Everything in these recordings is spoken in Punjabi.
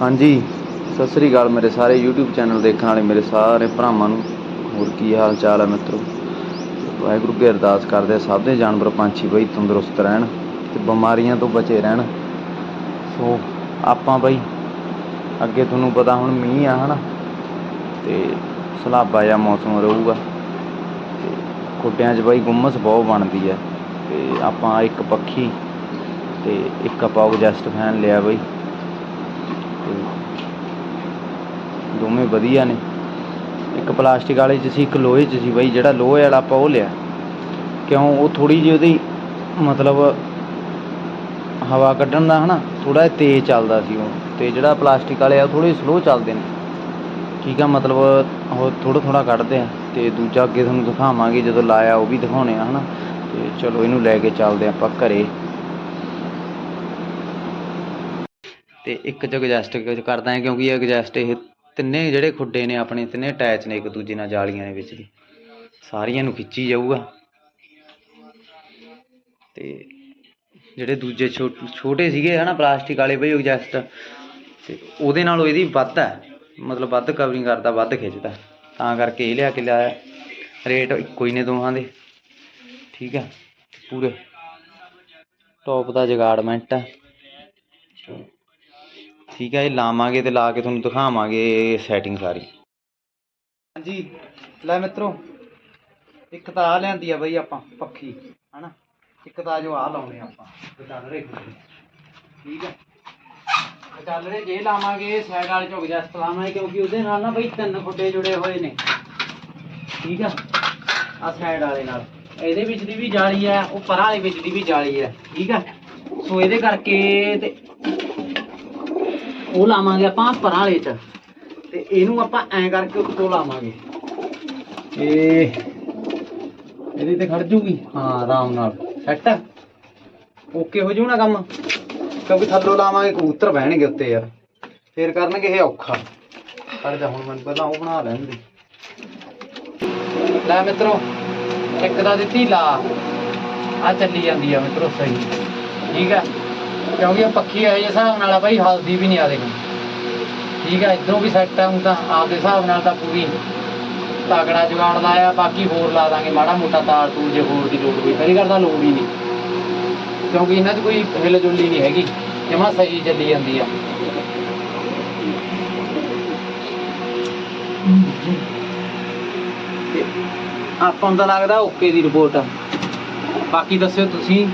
ਹਾਂਜੀ, ਸਤਿ ਸ੍ਰੀ ਅਕਾਲ ਮੇਰੇ ਸਾਰੇ YouTube ਚੈਨਲ ਦੇਖਣ ਵਾਲੇ, ਮੇਰੇ ਸਾਰੇ ਭਰਾਵਾਂ ਨੂੰ। ਹੋਰ ਕੀ ਹਾਲ ਚਾਲ ਹੈ ਮਿੱਤਰੋ? ਵਾਹਿਗੁਰੂ ਕੀ ਅਰਦਾਸ ਕਰਦੇ ਆ, ਸਭ ਦੇ ਜਾਨਵਰ ਪੰਛੀ ਬਈ ਤੰਦਰੁਸਤ ਰਹਿਣ ਤੇ ਬਿਮਾਰੀਆਂ ਤੋਂ ਬਚੇ ਰਹਿਣ। ਸੋ ਆਪਾਂ ਬਈ, ਅੱਗੇ ਤੁਹਾਨੂੰ ਪਤਾ ਹੁਣ ਮੀਂਹ ਆ ਹਨਾ, ਤੇ ਸਲਾਬਾ ਜਿਹਾ ਮੌਸਮ ਰਹੂਗਾ। ਤੇ ਖੁੱਡਿਆਂ 'ਚ ਬਾਈ ਗੁੰਮਸ ਬਹੁਤ ਬਣਦੀ ਹੈ ਤੇ ਆਪਾਂ ਇੱਕ ਪੱਖੀ ਤੇ ਇੱਕ ਆਪਾਂ ਐਗਜ਼ਸਟ ਫੈਨ ਲਿਆ ਬਈ। ਦੋਵੇਂ ਵਧੀਆ ਨੇ। ਇੱਕ ਪਲਾਸਟਿਕ ਵਾਲੇ 'ਚ ਸੀ, ਇੱਕ ਲੋਹੇ 'ਚ ਸੀ ਬਾਈ, ਜਿਹੜਾ ਲੋਹੇ ਵਾਲਾ ਆਪਾਂ ਉਹ ਲਿਆ। ਕਿਉਂ? ਉਹ ਥੋੜੀ ਜਿਹੀ ਉਹਦੀ ਮਤਲਬ ਹਵਾ ਕੱਢਣ ਦਾ ਹਨਾ ਥੋੜਾ ਤੇਜ਼ ਚੱਲਦਾ ਸੀ ਉਹ। ਤੇ ਜਿਹੜਾ ਪਲਾਸਟਿਕ ਵਾਲੇ ਆ ਥੋੜੇ ਸਲੋ ਚੱਲਦੇ ਨੇ। ਠੀਕ ਆ, ਮਤਲਬ ਉਹ ਥੋੜਾ ਥੋੜਾ ਕੱਢਦੇ ਆ। ਤੇ ਦੂਜਾ ਅੱਗੇ ਤੁਹਾਨੂੰ ਦਿਖਾਵਾਂਗੇ, ਜਦੋਂ ਲਾਇਆ ਉਹ ਵੀ ਦਿਖਾਉਣੇ ਆ ਹਨਾ। ਤੇ ਚਲੋ, ਇਹਨੂੰ ਲੈ ਕੇ ਚੱਲਦੇ ਆਪਾਂ ਘਰੇ। ਤੇ ਇੱਕ ਚ ਐਗਜ਼ਸਟ ਕਰਦਾ ਹੈ, ਕਿਉਂਕਿ ਇਹ ਇਹ ਤਿੰਨੇ ਜਿਹੜੇ ਖੁੱਡੇ ਨੇ ਆਪਣੇ, ਤਿੰਨੇ ਅਟੈਚ ਨੇ ਇੱਕ ਦੂਜੇ ਨਾਲ ਜਾਲੀਆਂ ਦੇ ਵਿੱਚ ਦੀ ਸਾਰੀਆਂ ਨੂੰ ਖਿੱਚੀ ਜਾਊਗਾ। ਤੇ ਜਿਹੜੇ ਦੂਜੇ ਛੋ- ਛੋਟੇ ਸੀਗੇ ਹਨਾ, ਪਲਾਸਟਿਕ ਵਾਲੇ ਬਈ ਐਗਜ਼ਸਟ ਤੇ ਉਹਦੇ ਨਾਲੋਂ ਇਹਦੀ ਵੱਧ ਹੈ। ਮਤਲਬ ਵੱਧ ਕਵਰਿੰਗ ਕਰਦਾ, ਵੱਧ ਖਿੱਚਦਾ। ਤਾਂ ਕਰਕੇ ਇਹ ਲਿਆ ਕੇ ਲਿਆ ਰੇਟ ਇੱਕੋ ਹੀ ਨੇ ਦੋਹਾਂ ਦੇ। ਠੀਕ ਹੈ। ਪੂਰੇ। ਟੌਪ ਦਾ ਜਗਾੜਮੈਂਟ ਹੈ। ਠੀਕ ਹੈ ਇਹ ਲਾਵਾਂਗੇ ਤੇ ਲਾ ਕੇ ਤੁਹਾਨੂੰ ਦਿਖਾਵਾਂਗੇ ਸੈਟਿੰਗ ਸਾਰੀ। ਹਾਂਜੀ ਲੈ ਮਿੱਤਰੋ ਇੱਕ ਤਾਂ ਆ ਲਿਆਂਦੀ ਆ ਬਈ ਆਪਾਂ ਪੱਖੀ ਹਨਾ? ਇੱਕ ਤਾਂ ਜੋ ਆ ਲਾਉਣੇ ਆਪਾਂ। ਚੱਲ ਠੀਕ ਹੈ ਚੱਲ ਰਹੇ ਜੇ ਲਾਵਾਂਗੇ ਸਾਈਡ ਵਾਲੇ ਝੁਕ ਜਸਟ ਲਾਵਾਂਗੇ ਕਿਉਂਕਿ ਉਹਦੇ ਨਾਲ ਨਾ ਬਈ ਤਿੰਨ ਖੁੱਡੇ ਜੁੜੇ ਹੋਏ ਨੇ। ਠੀਕ ਆ? ਆ ਸਾਈਡ ਵਾਲੇ ਨਾਲ। ਇਹਦੇ ਵਿੱਚ ਦੀ ਵੀ ਜਾਲੀ ਹੈ ਉਹ ਪਰਾਂ ਵਾਲੇ ਵਿੱਚ ਦੀ ਵੀ ਜਾਲੀ ਹੈ ਠੀਕ ਆ? ਸੋ ਇਹਦੇ ਕਰਕੇ ਤੇ ਉਹ ਲਾਵਾਂਗੇ ਆਪਾਂ ਪਰਾਂ ਵਾਲੇ ਚ। ਤੇ ਇਹਨੂੰ ਆਪਾਂ ਐਂ ਕਰਕੇ ਉੱਤੋਂ ਲਾਵਾਂਗੇ। ਇਹ ਇਹਦੇ ਤੇ ਖੜ ਜੂਗੀ। ਹਾਂ, ਆਰਾਮ ਨਾਲ। ਸੈੱਟ ਓਕੇ ਹੋ ਜੂ ਕੰਮ? ਕਿਉਂਕਿ ਥੱਲੋਂ ਲਾਵਾਂਗੇ ਕਬੂਤਰ ਬਹਿਣਗੇ ਉੱਤੇ ਯਾਰ। ਫੇਰ ਕਰਨਗੇ ਇਹ ਔਖਾ। ਖੜ ਜਾ ਹੁਣ ਮੈਨੂੰ ਪਹਿਲਾਂ ਉਹ ਬਣਾ ਲੈਣ ਦੇ। ਲੈ ਮਿੱਤਰੋ, ਇੱਕ ਦਾ ਦਿੱਤੀ ਲਾ। ਆ ਚੱਲੀ ਜਾਂਦੀ ਆ ਮਿੱਤਰੋ, ਸਹੀ। ਠੀਕ ਆ? ਕਿਉਂਕਿ ਇਹ ਪੱਖੀ ਹੈ ਜੇ ਹਿਸਾਬ ਨਾਲ ਆ ਬਾਈ ਹਲਦੀ ਵੀ ਨਹੀਂ ਆ ਦੇਖੋ ਠੀਕ ਆ, ਇਧਰੋਂ ਵੀ ਸੈੱਟ ਆ, ਹੁਣ ਤਾਂ ਆਪਦੇ ਹਿਸਾਬ ਨਾਲ ਤਾਂ ਪੂਰੀ ਤਗੜਾ ਜੁਗਾੜ ਲਾਇਆ, ਬਾਕੀ ਹੋਰ ਲਾ ਦਾਂਗੇ, ਮਾੜਾ ਮੋਟਾ ਤਾਰ ਤੂਰ ਜੇ ਹੋਰ ਦੀ ਲੋੜ ਹੋਈ ਪਹਿਲੀ ਗੱਲ ਦਾ ਲੋੜ ਹੀ ਨਹੀਂ। ਕਿਉਂਕਿ ਇਹਨਾਂ 'ਚ ਕੋਈ ਹਿਲ ਜੁਲੀ ਨਹੀਂ ਹੈਗੀ, ਜਮਾ ਸਹੀ ਚੱਲੀ ਜਾਂਦੀ ਆ। ਆਪਾਂ ਨੂੰ ਤਾਂ ਲੱਗਦਾ ਓਕੇ ਦੀ ਰਿਪੋਰਟ ਬਾਕੀ ਦੱਸਿਓ ਤੁਸੀਂ।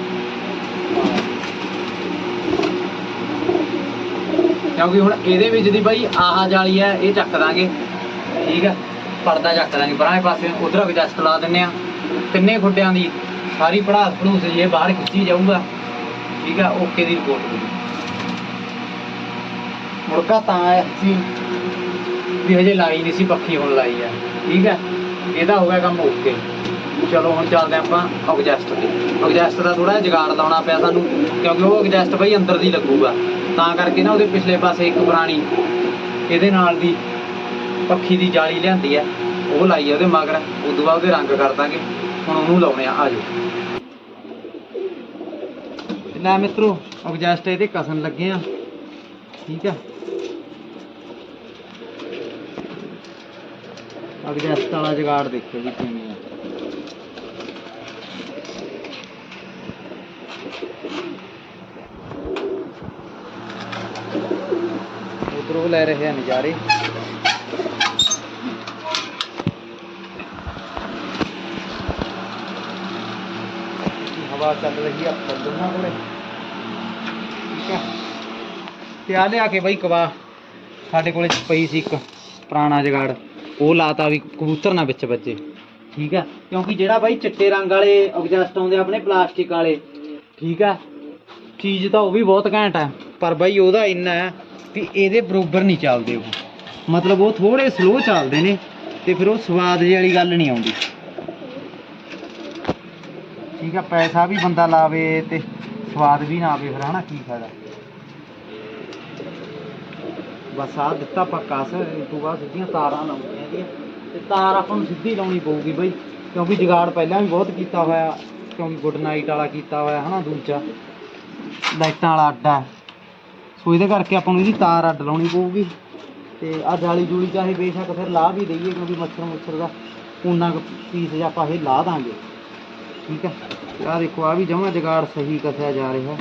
ਕਿਉਂਕਿ ਹੁਣ ਇਹਦੇ ਵਿੱਚ ਦੀ ਬਾਈ ਆਹ ਜਾਲੀ ਹੈ, ਇਹ ਚੱਕ ਦਾਂਗੇ। ਠੀਕ ਹੈ? ਪਰਦਾ ਚੱਕ ਦਾਂਗੇ। ਪਰਾਂ ਪਾਸੇ ਉਧਰ ਐਡਜਸਟ ਲਾ ਦਿੰਨੇ ਆ। ਤਿੰਨੇ ਖੁੱਡਿਆਂ ਦੀ ਸਾਰੀ ਪੜਾਸ ਪੜੂਸ ਜੇ ਬਾਹਰ ਖਿੱਚੀ ਜਾਊਗਾ। ਠੀਕ ਆ ਓਕੇ ਦੀ ਰਿਪੋਰਟ ਹੋਊਗੀ। ਮੁੜਕਾ ਤਾਂ ਆਇਆ ਸੀ ਵੀ ਹਜੇ ਲਾਈ ਨਹੀਂ ਸੀ ਪੱਕੀ ਹੁਣ ਲਾਈ ਆ ਠੀਕ ਹੈ? ਇਹਦਾ ਹੋ ਗਿਆ ਕੰਮ ਓਕੇ। ਚਲੋ, ਹੁਣ ਚੱਲਦੇ ਆਪਾਂ ਐਗਜ਼ਸਟ ਤੇ। ਐਗਜ਼ਸਟ ਦਾ ਥੋੜਾ ਜਗਾੜ ਲਾਉਣਾ ਪਿਆ ਸਾਨੂੰ, ਕਿਉਂਕਿ ਉਹ ਐਗਜ਼ਸਟ ਬਈ ਅੰਦਰ ਦੀ ਲੱਗੂਗਾ। ਤਾਂ ਕਰਕੇ ਨਾ ਉਹਦੇ ਪਿਛਲੇ ਪਾਸੇ ਇੱਕ ਪੁਰਾਣੀ ਇਹਦੇ ਨਾਲ ਦੀ ਪੱਖੀ ਦੀ ਜਾਲੀ ਲਿਆਂਦੀ ਆ ਉਹ ਲਾਈ ਆ ਉਹਦੇ ਮਗਰ। ਉਦੋਂ ਬਾਅਦ ਉਹਦੇ ਰੰਗ ਕਰ ਦਾਂਗੇ। ਹੁਣ ਉਹਨੂੰ ਲਾਉਣੇ ਆ। ਆਜੋ ਲੈ ਮਿੱਤਰੋ ਐਗਜ਼ਸਟ ਇਹਦੇ ਕਸਣ ਲੱਗੇ ਆ। ਠੀਕ ਆ। ਐਗਜ਼ਸਟ ਵਾਲਾ ਜਗਾੜ ਦੇਖੋ ਜੀ ਕਿਵੇਂ ਆ। ਉਧਰੋਂ ਲੈ ਰਹੇ ਆ ਨਜ਼ਾਰੇ। ਹਵਾ ਚੱਲ ਰਹੀ ਆ ਦੋਨਾਂ ਕੋਲੇ? ਠੀਕ ਆ। ਤੇ ਆ ਲਿਆ ਕੇ ਬਾਈ ਕਵਾ, ਸਾਡੇ ਕੋਲੇ ਪਈ ਸੀ ਇੱਕ ਪੁਰਾਣਾ ਜਗਾੜ। ਉਹ ਲਾਤਾ ਵੀ ਕਬੂਤਰ ਨਾ ਵਿੱਚ ਵੱਜੇ। ਠੀਕ ਆ। ਕਿਉਂਕਿ ਜਿਹੜਾ ਬਾਈ ਚਿੱਟੇ ਰੰਗ ਵਾਲੇ ਐਗਜ਼ਸਟ ਆਉਂਦੇ ਆਪਣੇ ਪਲਾਸਟਿਕ ਵਾਲੇ। ਠੀਕ ਆ। ਚੀਜ਼ ਤਾਂ ਉਹ ਵੀ ਬਹੁਤ ਘੈਂਟ ਆ। ਪਰ ਬਾਈ ਉਹਦਾ ਇੰਨਾ ਹੈ ਵੀ ਇਹਦੇ ਬਰੋਬਰ ਨਹੀਂ ਚੱਲਦੇ ਉਹ। ਮਤਲਬ ਉਹ ਥੋੜੇ ਸਲੋ ਚੱਲਦੇ ਨੇ ਤੇ ਫਿਰ ਉਹ ਸਵਾਦ ਜਿਹੀ ਵਾਲੀ ਗੱਲ ਨਹੀਂ ਆਉਂਦੀ। ਠੀਕ ਆ, ਪੈਸਾ ਵੀ ਬੰਦਾ ਲਾਵੇ ਤੇ ਸਵਾਦ ਵੀ ਨਾ ਆਵੇ, ਫਿਰ ਹਨਾ, ਕੀ ਫਾਇਦਾ। ਬਸ ਆ ਦਿੱਤਾ ਪੱਕਾ ਸਰ ਤੋਂ ਬਾਅਦ ਸਿੱਧੀਆਂ ਤਾਰਾਂ ਲਾਉਂਦੀਆਂ ਇਹਦੀਆਂ ਤੇ ਤਾਰ ਆਪਾਂ ਨੂੰ ਸਿੱਧੀ ਲਾਉਣੀ ਪਊਗੀ ਬਈ, ਕਿਉਂਕਿ ਜਗਾੜ ਪਹਿਲਾਂ ਵੀ ਬਹੁਤ ਕੀਤਾ ਹੋਇਆ, ਕਿਉਂਕਿ ਗੁੱਡ ਨਾਈਟ ਵਾਲਾ ਕੀਤਾ ਹੋਇਆ, ਹਨਾ, ਦੂਜਾ। ਲਾਈਟਾਂ ਵਾਲਾ ਅੱਡਾ। ਸੋ ਇਹਦੇ ਕਰਕੇ ਆਪਾਂ ਨੂੰ ਇਹਦੀ ਤਾਰ ਅੱਡ ਲਾਉਣੀ ਪਊਗੀ। ਤੇ ਆ ਜਾਲੀ ਜੂਲੀ ਚਾਹੇ ਬੇਸ਼ੱਕ ਫਿਰ ਲਾ ਵੀ ਦਈਏ, ਕਿਉਂਕਿ ਮੱਛਰ ਮੁੱਛਰ ਦਾ ਉਨਾ ਕੁ ਪੀਸ ਜਿਹਾ ਆਪਾਂ ਇਹ ਲਾ ਦਾਂਗੇ। ਠੀਕ ਹੈ? ਤੇ ਆਹ ਦੇਖੋ ਆ ਵੀ ਜਮਾ ਜਗਾੜ ਸਹੀ ਕਸਿਆ ਜਾ ਰਿਹਾ।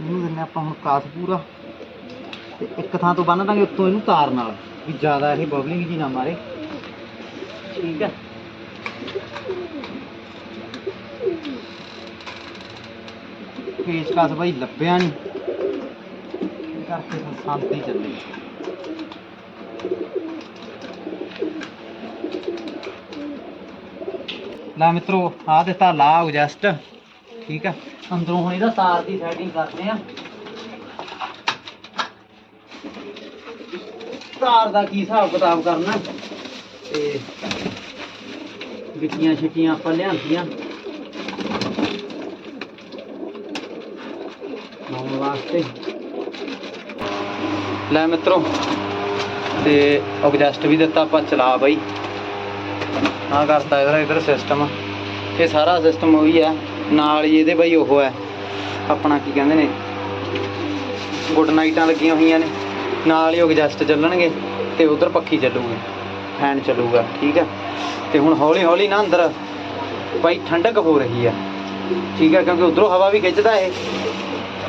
ਇਹਨੂੰ ਦਿੰਨੇ ਆਪਾਂ ਹੁਣ ਕਾਸ ਪੂਰਾ। ਤੇ ਇੱਕ ਥਾਂ ਤੋਂ ਬੰਨ ਦਾਂਗੇ ਉੱਤੋਂ ਇਹਨੂੰ ਤਾਰ ਨਾਲ। ਵੀ ਜ਼ਿਆਦਾ ਇਹ ਬਬਲਿੰਗ ਜੀ ਨਾ ਮਾਰੇ ਠੀਕ ਹੈ ਪੇਚਕਸ ਬਾਈ ਲੱਭਿਆ ਨਹੀਂ ਇਹ ਕਰਕੇ ਫਿਰ ਸ਼ਾਂਤੀ ਚੱਲੀ ਲੈ ਮਿੱਤਰੋ ਆ ਦਿੱਤਾ ਲਾ ਜਸਟ ਠੀਕ ਹੈ ਅੰਦਰੋਂ ਹੁਣ ਇਹਦਾ ਤਾਰ ਦੀ ਸੈਟਿੰਗ ਕਰਦੇ ਦਾ ਕੀ ਹਿਸਾਬ ਕਿਤਾਬ ਕਰਨਾ? ਤੇ ਗਿੱਟੀਆਂ ਛਿੱਟੀਆਂ ਆਪਾਂ ਲਿਆਂਦੀਆਂ। ਲਾਉਣ ਵਾਸਤੇ। ਲੈ ਮਿੱਤਰੋ, ਤੇ ਐਡਜਸਟ ਵੀ ਦਿੱਤਾ ਆਪਾਂ, ਚਲਾ ਬਾਈ। ਆ ਕਰਤਾ ਇਹਦਾ ਇਧਰ ਸਿਸਟਮ ਇਹ ਸਾਰਾ ਸਿਸਟਮ ਉਹੀ ਹੈ, ਨਾਲ ਹੀ ਇਹਦੇ ਬਾਈ ਉਹ ਹੈ। ਆਪਣਾ ਕੀ ਕਹਿੰਦੇ ਨੇ ਗੁੱਡ ਨਾਈਟਾਂ ਲੱਗੀਆਂ ਹੋਈਆਂ ਨੇ। ਨਾਲ ਹੀ ਐਡਜਸਟ ਚੱਲਣਗੇ ਤੇ ਉਧਰ ਪੱਖੀ ਚੱਲੂਗੀ ਫੈਨ ਚੱਲੂਗਾ ਠੀਕ ਹੈ। ਤੇ ਹੁਣ ਹੌਲੀ ਹੌਲੀ ਨਾ ਅੰਦਰ ਬਾਈ ਠੰਡਕ ਹੋ ਰਹੀ ਹੈ ਠੀਕ ਹੈ ਕਿਉਂਕਿ ਉਧਰੋਂ ਹਵਾ ਵੀ ਖਿੱਚਦਾ ਇਹ।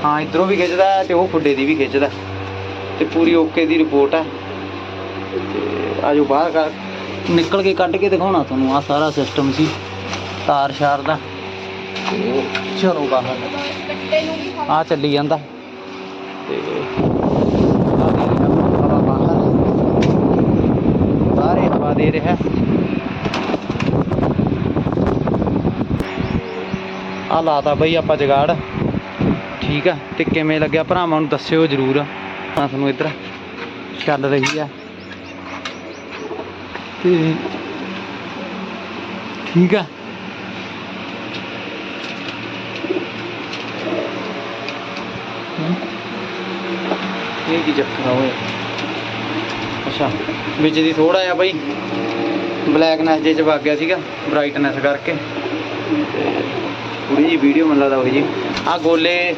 ਹਾਂ ਇਧਰੋਂ ਵੀ ਖਿੱਚਦਾ ਹੈ ਤੇ ਉਹ ਖੁੱਡੇ ਦੀ ਵੀ ਖਿੱਚਦਾ। ਤੇ ਪੂਰੀ ਓਕੇ ਦੀ ਰਿਪੋਰਟ ਹੈ। ਤੇ ਆਜੋ ਬਾਹਰ ਕਰ ਨਿਕਲ ਕੇ ਕੱਢ ਕੇ ਦਿਖਾਉਣਾ ਤੁਹਾਨੂੰ ਆ ਸਾਰਾ ਸਿਸਟਮ ਸੀ ਤਾਰ ਸ਼ਾਰ ਦਾ। ਚਲੋ ਬਾਹਰ। ਆ ਚੱਲੀ ਜਾਂਦਾ। ਤੇ ਆਹ ਦੇ ਰਿਹਾ ਹਵਾ ਬਾਹਰ ਬਾਹਰੇ ਹਵਾ ਦੇ ਰਿਹਾ ਆ ਲਾਤਾ ਬਈ ਆਪਾਂ ਜਗਾੜ। ਠੀਕ ਆ, ਤੇ ਕਿਵੇਂ ਲੱਗਿਆ ਭਰਾਵਾਂ ਨੂੰ ਦੱਸਿਓ ਜਰੂਰ। ਆ ਤੁਹਾਨੂੰ ਇੱਧਰ ਚੱਲ ਰਹੀ ਆ। ਤੇ ਠੀਕ ਆ। ਇਹ ਕੀ ਚੱਕਰ ਆ ਓਏ? ਅੱਛਾ, ਵਿੱਚ ਦੀ ਥੋੜਾ ਜਿਹਾ ਬਈ। ਬਲੈਕਨੈਸ ਜੇ ਚ ਵਗ ਗਿਆ ਸੀਗਾ ਬ੍ਰਾਈਟਨੈਸ ਕਰਕੇ। ਥੋੜੀ ਜੀ ਵੀਡੀਓ ਮੈਨੂੰ ਲੱਗਦਾ ਉਹੀ ਜੀ। ਆ ਗੋਲੇ,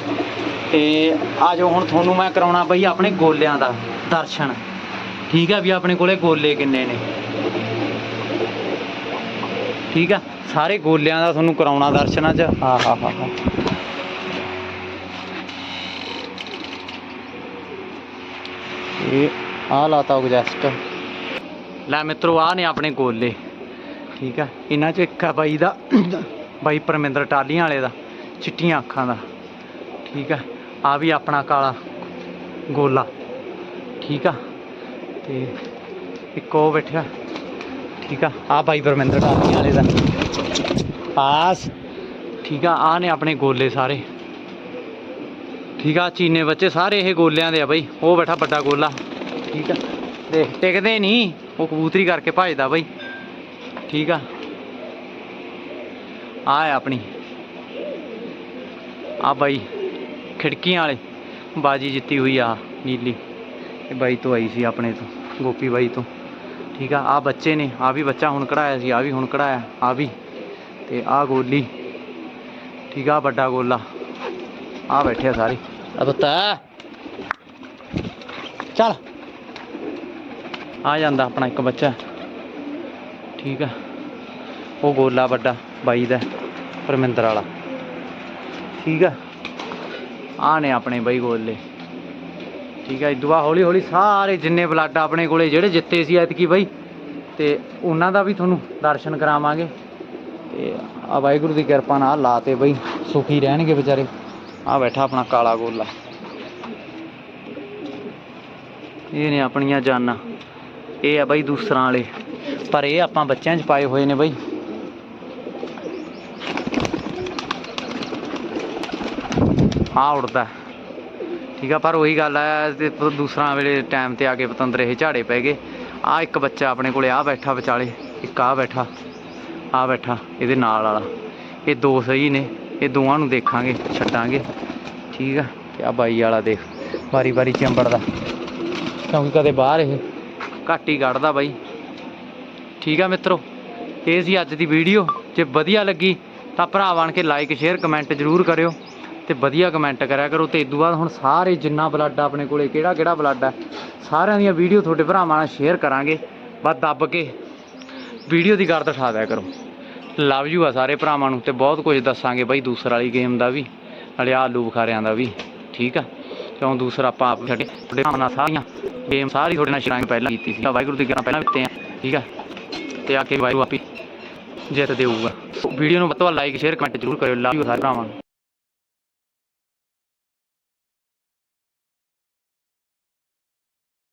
ਤੇ ਆ ਜੋ ਹੁਣ ਤੁਹਾਨੂੰ ਮੈਂ ਕਰਾਉਣਾ ਬਈ ਆਪਣੇ ਗੋਲਿਆਂ ਦਾ ਦਰਸ਼ਨ। ਠੀਕ ਆ ਵੀ ਆਪਣੇ ਕੋਲੇ ਗੋਲੇ ਕਿੰਨੇ ਨੇ? ਠੀਕ ਆ? ਸਾਰੇ ਗੋਲਿਆਂ ਦਾ ਤੁਹਾਨੂੰ ਕਰਾਉਣਾ ਦਰਸ਼ਨਾਂ 'ਚ। ਆ, ਹਾ ਹਾ ਹਾ। ਇਹ ਆ ਲਾਤਾ ਐਡਜਸਟ ਲੈ ਮਿੱਤਰੋ ਆ ਨੇ ਆਪਣੇ ਗੋਲੇ। ਠੀਕ ਆ? ਇਹਨਾਂ 'ਚ ਇੱਕ ਆ ਬਾਈ ਦਾ। ਬਾਈ ਪਰਮਿੰਦਰ ਟਾਲੀਆਂ ਵਾਲੇ ਦਾ, ਚਿੱਟੀਆਂ ਅੱਖਾਂ ਦਾ। ਠੀਕ ਆ ਆ ਵੀ ਆਪਣਾ ਕਾਲਾ ਗੋਲਾ। ਠੀਕ ਆ, ਤੇ ਇੱਕ ਉਹ ਬੈਠਿਆ। ਠੀਕ ਆ ਆ ਬਾਈ ਪਰਮਿੰਦਰ ਟਾਲੀਆਂ ਵਾਲੇ ਦਾ। ਪਾਸ ਠੀਕ ਆ ਆ ਨੇ ਆਪਣੇ ਗੋਲੇ ਸਾਰੇ। ਠੀਕ ਆ, ਚੀਨੇ ਬੱਚੇ ਸਾਰੇ ਇਹ ਗੋਲਿਆਂ ਦੇ ਆ ਬਾਈ। ਉਹ ਬੈਠਾ ਵੱਡਾ ਗੋਲਾ। ਠੀਕ ਆ, ਦੇਖ, ਟਿਕਦੇ ਨਹੀਂ। ਉਹ ਕਬੂਤਰੀ ਕਰਕੇ ਭਜਦਾ ਬਾਈ। ਠੀਕ ਆ। ਆ ਹੈ ਆਪਣੀ। ਆ ਬਾਈ ਖਿੜਕੀਆਂ ਵਾਲੇ। ਬਾਜੀ ਜਿੱਤੀ ਹੋਈ ਆ ਨੀਲੀ। ਇਹ ਬਾਈ ਤੋਂ ਆਈ ਸੀ ਆਪਣੇ ਤੋਂ ਗੋਪੀ ਬਾਈ ਤੋਂ। ਠੀਕ ਆ ਆ ਬੱਚੇ ਨੇ ਆ ਵੀ ਬੱਚਾ ਹੁਣ ਕਢਾਇਆ ਸੀ ਆ ਵੀ ਹੁਣ ਕਢਾਇਆ ਆ ਵੀ। ਤੇ ਆ ਗੋਲੀ। ਠੀਕ ਆ ਵੱਡਾ ਗੋਲਾ। ਆ ਬੈਠੇ ਆ ਸਾਰੇ। ਆ ਬੱਤਾ ਚੱਲ। ਆ ਜਾਂਦਾ ਆਪਣਾ ਇੱਕ ਬੱਚਾ। ਠੀਕ ਆ। ਉਹ ਗੋਲਾ ਵੱਡਾ। ਬਾਈ ਦਾ, ਪਰਮਿੰਦਰ ਵਾਲਾ। ਠੀਕ ਆ? ਆ ਨੇ ਆਪਣੇ ਬਾਈ ਗੋਲੇ ਠੀਕ ਆ ਇਦੂਆ ਹੌਲੀ ਹੌਲੀ ਸਾਰੇ ਜਿੰਨੇ ਬਲੱਡ ਆਪਣੇ ਕੋਲੇ ਜਿਹੜੇ ਜਿੱਤੇ ਸੀ ਐਤਕੀ ਬਾਈ, ਤੇ ਉਹਨਾਂ ਦਾ ਵੀ ਤੁਹਾਨੂੰ ਦਰਸ਼ਨ ਕਰਾਵਾਂਗੇ। ਤੇ ਆ ਵਾਹਿਗੁਰੂ ਦੀ ਕਿਰਪਾ ਨਾਲ ਲਾਤੇ ਬਈ, ਸੁਖੀ ਰਹਿਣਗੇ ਵਿਚਾਰੇ। ਆ ਬੈਠਾ ਆਪਣਾ ਕਾਲਾ ਗੋਲਾ। ਇਹ ਨੇ ਆਪਣੀਆਂ ਜਾਨਾਂ। ਇਹ ਆ ਬਈ ਦੂਸਰਾਂ ਵਾਲੇ। ਪਰ ਇਹ ਆਪਾਂ ਬੱਚਿਆਂ 'ਚ ਪਾਏ ਹੋਏ ਨੇ ਬਈ। ਆ ਉੜਦਾ। ਠੀਕ ਆ, ਪਰ ਉਹੀ ਗੱਲ ਹੈ ਤੇ ਪ- ਦੂਸਰਾ ਵੇਲੇ ਟਾਈਮ ਤੇ ਆ ਕੇ ਪਤੰਦਰ ਇਹ ਝਾੜੇ ਪੈ ਗਏ। ਆ ਇੱਕ ਬੱਚਾ ਆਪਣੇ ਕੋਲੇ, ਆ ਬੈਠਾ ਵਿਚਾਲੇ, ਇੱਕ ਆ ਬੈਠਾ ਆ ਬੈਠਾ, ਇਹਦੇ ਨਾਲ ਵਾਲਾ। ਇਹ ਦੋ ਸਹੀ ਨੇ, ਇਹ ਦੋਵਾਂ ਨੂੰ ਦੇਖਾਂਗੇ, ਛੱਡਾਂਗੇ। ਠੀਕ ਆ ਤੇ ਆ ਬਾਈ ਵਾਲਾ ਦੇਖ, ਵਾਰੀ ਵਾਰੀ ਚੰਬੜਦਾ। ਕਿਉਂਕਿ ਕਦੇ ਬਾਹਰ ਇਹ ਘੱਟ ਹੀ ਕੱਢਦਾ ਬਾਈ। ਠੀਕ ਆ ਮਿੱਤਰੋ, ਇਹ ਸੀ ਅੱਜ ਦੀ ਵੀਡੀਓ ਜੇ ਵਧੀਆ ਲੱਗੀ ਤਾਂ ਭਰਾ ਬਣ ਕੇ ਲਾਈਕ ਸ਼ੇਅਰ ਕਮੈਂਟ ਜ਼ਰੂਰ ਕਰਿਓ। ਤੇ ਵਧੀਆ ਕਮੈਂਟ ਕਰਿਆ ਕਰੋ ਤੇ ਤੋਂ ਬਾਅਦ ਹੁਣ ਸਾਰੇ ਜਿੰਨਾ ਬਲੱਡ ਆਪਣੇ ਕੋਲੇ, ਕਿਹੜਾ ਕਿਹੜਾ ਬਲੱਡ ਹੈ ਸਾਰਿਆਂ ਦੀਆਂ ਵੀਡੀਓ ਤੁਹਾਡੇ ਭਰਾਵਾਂ ਨਾਲ ਸ਼ੇਅਰ ਕਰਾਂਗੇ। ਬਸ ਦੱਬ ਕੇ ਵੀਡੀਓ ਦੀ ਗਰਦ ਉਠਾ ਦਿਆ ਕਰੋ। ਲਵ ਯੂ ਆ ਸਾਰੇ ਭਰਾਵਾਂ ਨੂੰ ਤੇ ਬਹੁਤ ਕੁਝ ਦੱਸਾਂਗੇ ਬਾਈ ਦੂਸਰ ਵਾਲੀ ਗੇਮ ਦਾ ਵੀ, ਨਾਲੇ ਆਲੂ ਬੁਖਾਰਿਆਂ ਦਾ ਵੀ, ਠੀਕ ਆ? ਕਿਉਂ ਦੂਸਰਾ ਆਪਾਂ ਆਪ ਛੱਡੇ, ਤੁਹਾਡੇ ਭਰਾਵਾਂ ਨਾਲ ਸਾਰੀਆਂ ਗੇਮ ਸਾਰੀ ਤੁਹਾਡੇ ਨਾਲ ਸ਼ੇਅਰ ਪਹਿਲਾਂ ਕੀਤੀ ਸੀ। ਵਾਹਿਗੁਰੂ ਦੀ ਕਿਰਪਾ ਪਹਿਲਾਂ ਦਿੱਤੇ ਆ, ਠੀਕ ਆ? ਤੇ ਆ ਕੇ ਵਾਹਿਗੁਰੂ ਆਪੀ ਜਿੱਤ ਦੇਊਗਾ। ਵੀਡੀਓ ਨੂੰ ਵੱਧ ਤੋਂ ਵੱਧ ਲਾਈਕ ਸ਼ੇਅਰ ਕਮੈਂਟ ਜ਼ਰੂਰ ਕਰਿਓ। ਲਵ ਯੂ ਸਾਰੇ ਭਰਾਵਾਂ ਨੂੰ।